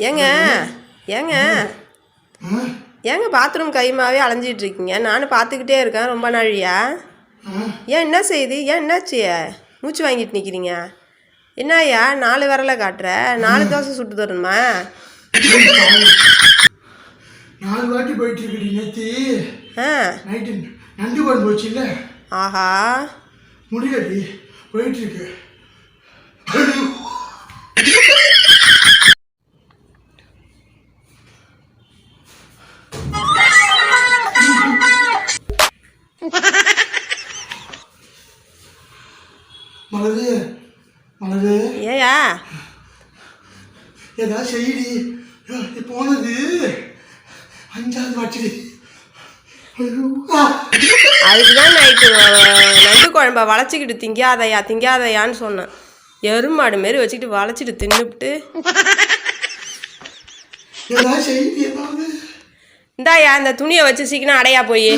ஏங்க? ஏங்க? ஏங்க பாத்ரூம் கைமாவே அலைஞ்சிட்டு இருக்கீங்க நானும் பார்த்துக்கிட்டே இருக்கேன் ரொம்ப நாழியா? ஏன் என்ன செய்யுது ஏன் என்னாச்சு? மூச்சு வாங்கிட்டு நிற்கிறீங்க என்னய்யா? நாலு விரலை காட்டுற? நாலு தோசை சுட்டு தரணுமா? நாலு வாட்டி போயிட்டு இருக்குடி நேத்தி. ஆ. நைட்டு நண்டு குழம்பு போச்சுல்ல ஆஹா. முடியலடி போயிட்டு இருக்கு மலரு மலரு. ஏயா? ஏதாவது செய்யடி போனது. அஞ்சாவது வாட்டிடி. ஐயோ ஆ. அதுக்கு தான் நைட்டு நண்டு குழம்ப வளைச்சிக்கிட்டு திங்காதையா திங்காதையான்னு சொன்னேன். எருமாடு மாரி வச்சுக்கிட்டு வளைச்சிட்டு தின்னுபிட்டு இந்தாயா இந்த துணியை வச்சு சீக்கிரம் அடையா போய்.